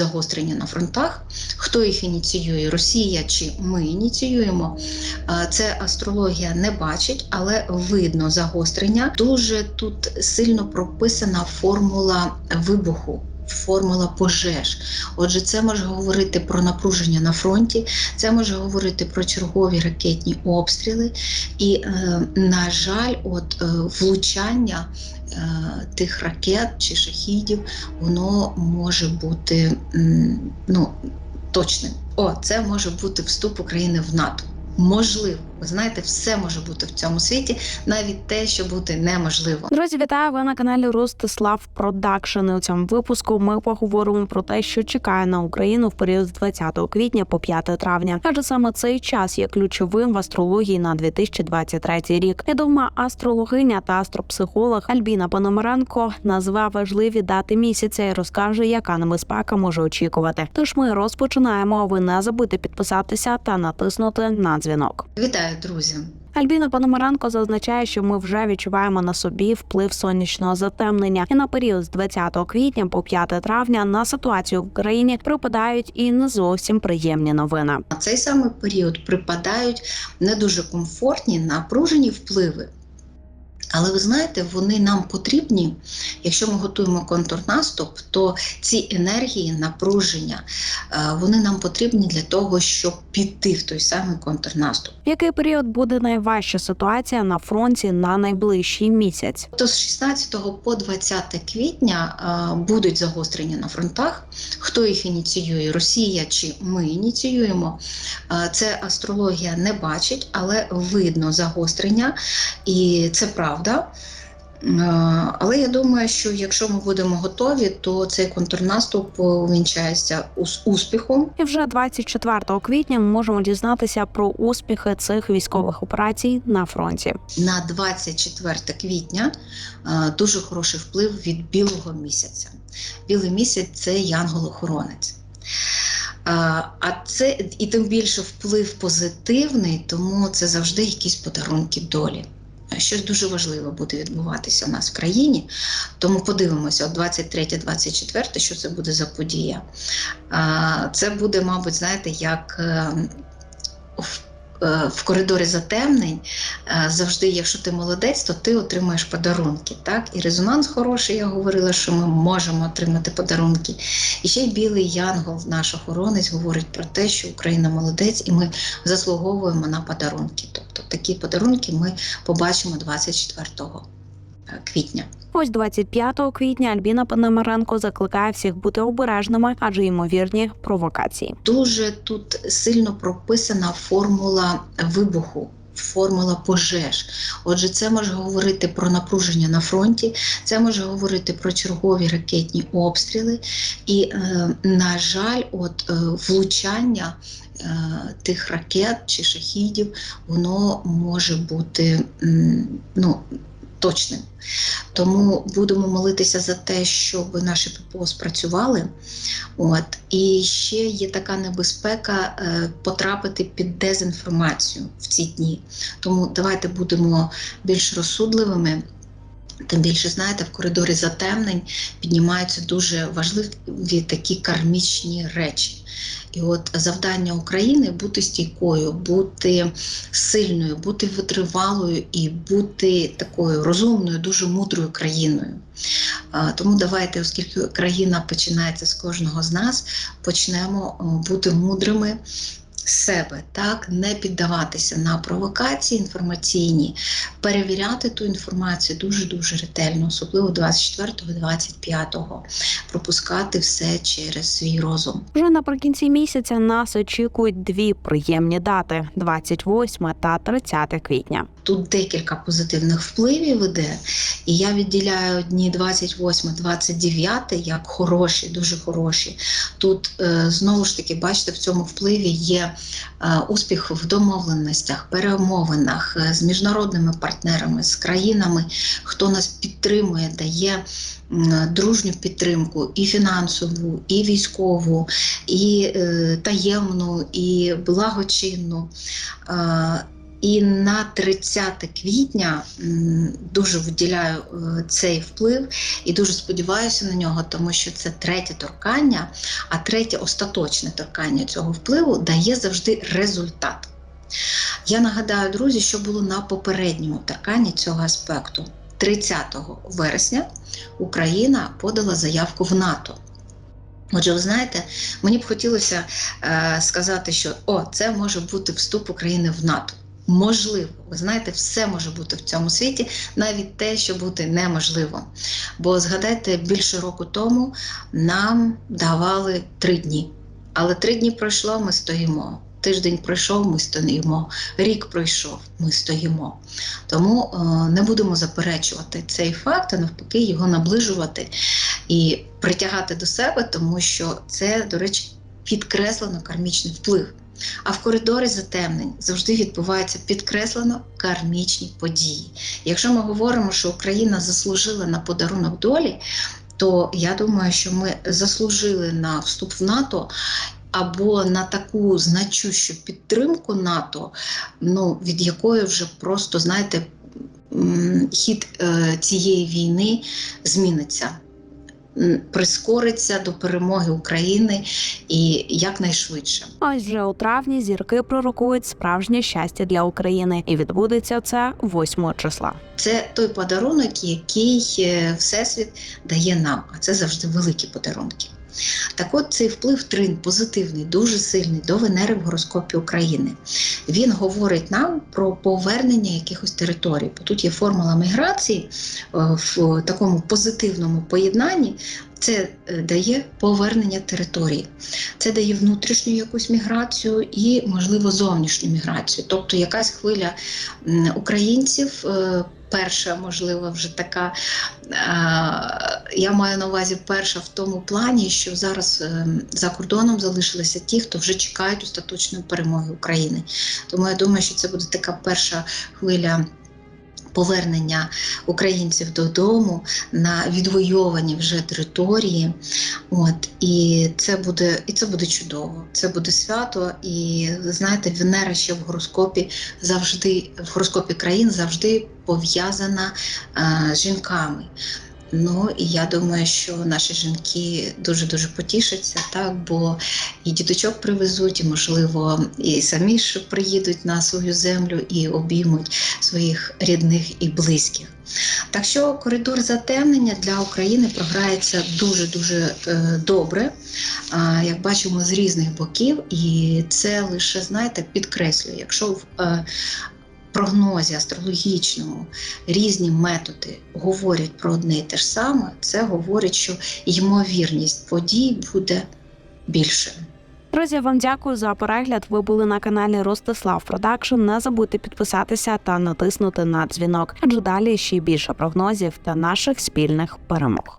загострення на фронтах. Хто їх ініціює? Росія чи ми ініціюємо? Е, Це астрологія не бачить, але видно загострення. Дуже тут сильно прописана формула вибуху. Формула пожеж. Отже, це може говорити про напруження на фронті, це може говорити про чергові ракетні обстріли. І, е, на жаль, от е, влучання е, тих ракет чи шахідів, воно може бути м, ну, точним. О, це може бути вступ України в НАТО. Можливо, ви знаєте, все може бути в цьому світі, навіть те, що бути неможливо. Друзі, вітаю ви на каналі Ростислав Продакшн. У цьому випуску ми поговоримо про те, що чекає на Україну в період з 20 квітня по 5 травня. Адже саме цей час є ключовим в астрології на 2023 рік. Відома астрологиня та астропсихолог Альбіна Пономаренко назве важливі дати місяця і розкаже, яка небезпека може очікувати. Тож ми розпочинаємо. Ви не забудьте підписатися та натиснути на дзвінок. Вітаю, друзі! Альбіна Пономаренко зазначає, що ми вже відчуваємо на собі вплив сонячного затемнення, і на період з 20 квітня по 5 травня на ситуацію в країні припадають і не зовсім приємні новини. На цей самий період припадають не дуже комфортні, напружені впливи. Але ви знаєте, вони нам потрібні. Якщо ми готуємо контрнаступ, то ці енергії, напруження, е, вони нам потрібні для того, щоб піти в той самий контрнаступ. В який період буде найважча ситуація на фронті на найближчий місяць? То з 16 по 20 квітня е, будуть загострення на фронтах. Хто їх ініціює? Росія чи ми ініціюємо? Е, Це астрологія не бачить, але видно загострення, і це правда. Е, Але я думаю, що якщо ми будемо готові, то цей контрнаступ увінчається ус- успіхом. І вже 24 квітня ми можемо дізнатися про успіхи цих військових операцій на фронті. на 24 квітня е, дуже хороший вплив від білого місяця. Білий місяць це янгол-охоронець. Е, А це і тим більше вплив позитивний, тому це завжди якісь подарунки долі. Щось дуже важливе буде відбуватися у нас в країні. Тому подивимося, от 23-24, що це буде за подія. Це буде, мабуть, знаєте, як е, в е, коридорі затемнень е, завжди, якщо ти молодець, то ти отримаєш подарунки. Так? І резонанс хороший, я говорила, що ми можемо отримати подарунки. І ще й білий янгол, наш охоронець, говорить про те, що Україна молодець, і ми заслуговуємо на подарунки. Тобто такі подарунки ми побачимо 24 квітня. Ось 25 квітня Альбіна Пономаренко закликає всіх бути обережними, адже ймовірні провокації. Дуже тут сильно прописана формула вибуху. Формула пожеж. Отже, це може говорити про напруження на фронті, це може говорити про чергові ракетні обстріли. І, е, на жаль, от е, влучання е, тих ракет чи шахідів, воно може бути м, ну, точним. Тому будемо молитися за те, щоб наші ППО спрацювали. От і ще є така небезпека е, потрапити під дезінформацію в ці дні. Тому давайте будемо більш розсудливими. Тим більше, знаєте, в коридорі затемнень піднімаються дуже важливі такі кармічні речі. І от завдання України бути стійкою, бути сильною, бути витривалою і бути такою розумною, дуже мудрою країною. Тому давайте, оскільки країна починається з кожного з нас, почнемо бути мудрими себе, так не піддаватися на провокації інформаційні, перевіряти ту інформацію дуже дуже ретельно, особливо 24-25, пропускати все через свій розум. Вже наприкінці місяця нас очікують дві приємні дати: 28 та 30 квітня. Тут декілька позитивних впливів іде, і я відділяю дні 28-29 як хороші, дуже хороші. Тут е, знову ж таки, бачите, в цьому впливі є успіх в домовленостях, перемовинах е, з міжнародними партнерами, з країнами, хто нас підтримує, дає дружню підтримку і фінансову, і військову, і е, таємну, і благочинну. І на 30 квітня дуже виділяю е, цей вплив і дуже сподіваюся на нього, тому що це третє торкання, а третє остаточне торкання цього впливу дає завжди результат. Я нагадаю, друзі, що було на попередньому торканні цього аспекту. 30 вересня Україна подала заявку в НАТО. Отже, ви знаєте, мені б хотілося е, сказати, що о, це може бути вступ України в НАТО. Можливо, ви знаєте, все може бути в цьому світі, навіть те, що бути неможливо. Бо згадайте, більше року тому нам давали три дні. Але три дні пройшло, ми стоїмо. Тиждень пройшов, ми стоїмо. Рік пройшов, ми стоїмо. Тому е, не будемо заперечувати цей факт, а навпаки, його наближувати і притягати до себе, тому що це, до речі, підкреслено кармічний вплив. А в коридорі затемнень завжди відбуваються підкреслено кармічні події. Якщо ми говоримо, що Україна заслужила на подарунок долі, то я думаю, що ми заслужили на вступ в НАТО. Або на таку значущу підтримку НАТО, ну від якої вже просто знаєте, хід е, цієї війни зміниться, прискориться до перемоги України і якнайшвидше. Ось вже у травні зірки пророкують справжнє щастя для України, і відбудеться це 8 числа. Це той подарунок, який е, Всесвіт дає нам, а це завжди великі подарунки. Так от цей вплив трин позитивний, дуже сильний до Венери в гороскопі України. Він говорить нам про повернення якихось територій. Бо тут є формула міграції е, в такому позитивному поєднанні. Це е, дає повернення території, це дає внутрішню якусь міграцію і, можливо, зовнішню міграцію. Тобто якась хвиля українців, е, перша, можливо, вже така. е, Я маю на увазі перша в тому плані, що зараз е, за кордоном залишилися ті, хто вже чекають остаточної перемоги України. Тому я думаю, що це буде така перша хвиля. Повернення українців додому на відвойовані вже території, от і це буде і це буде чудово. Це буде свято. І знаєте, Венера ще в гороскопі завжди в гороскопі країн завжди пов'язана е, з жінками. Ну і я думаю, що наші жінки дуже дуже потішаться, так бо і діточок привезуть, і можливо, і самі ж приїдуть на свою землю і обіймуть своїх рідних і близьких. Так що коридор затемнення для України програється дуже дуже добре, як бачимо, з різних боків, і це лише знаєте підкреслює, якщо в е, прогнозі астрологічному різні методи говорять про одне і те ж саме, це говорить, що ймовірність подій буде більшою. Друзі, вам дякую за перегляд. Ви були на каналі Ростислав Продакшн. Не забудьте підписатися та натиснути на дзвінок, адже далі ще більше прогнозів та наших спільних перемог.